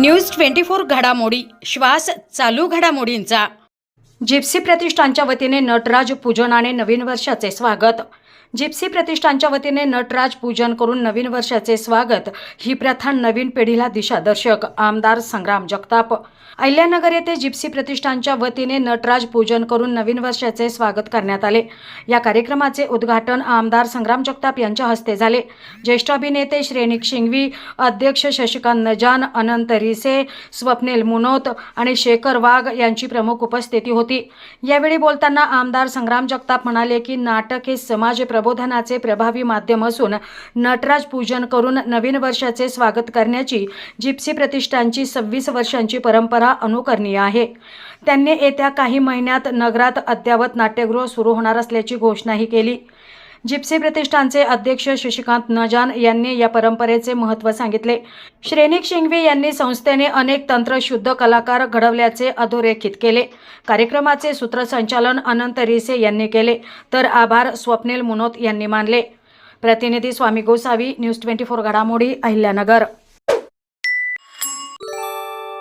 News twenty four घडामोडी. श्वास चालू घडामोडींचा. जिप्सी प्रतिष्ठानच्या वतीने नटराज पूजनाने नवीन वर्षाचे स्वागत. जिप्सी प्रतिष्ठानच्या वतीने नटराज पूजन करून नवीन वर्षाचे स्वागत. ही प्रथा नवीन पिढीला दिशादर्शक आमदार संग्राम जगताप. अहिल्यानगर येथे जिप्सी प्रतिष्ठानच्या वतीने नटराज पूजन करून नवीन वर्षाचे स्वागत करण्यात आले. या कार्यक्रमाचे उद्घाटन आमदार संग्राम जगताप यांच्या हस्ते झाले. ज्येष्ठ अभिनेते श्रेणिक शिंगवी अध्यक्ष शशिकांत नजान अनंत रिसे स्वप्नील मुनोत आणि शेखर वाघ यांची प्रमुख उपस्थिती होती. यावेळी बोलताना आमदार संग्राम जगताप म्हणाले की नाटक हे समाज प्रबोधनाचे प्रभावी माध्यम असून नटराज पूजन करून नवीन वर्षाचे स्वागत करण्याची जिप्सी प्रतिष्ठानची सव्वीस वर्षांची परंपरा अनुकरणीय आहे. त्यांनी येत्या काही महिन्यात नगरात अद्ययावत नाट्यगृह सुरू होणार असल्याची घोषणाही केली. जिप्सी प्रतिष्ठानचे अध्यक्ष शशिकांत नजान यांनी या परंपरेचे महत्त्व सांगितले. श्रेनिक शिंगवी यांनी संस्थेने अनेक तंत्रशुद्ध कलाकार घडवल्याचे अधोरेखित केले. कार्यक्रमाचे सूत्रसंचालन अनंत रिसे यांनी केले तर आभार स्वप्नील मुनोत यांनी मानले. प्रतिनिधी Swami Gosavi news twenty four घडामोडी अहिल्यानगर.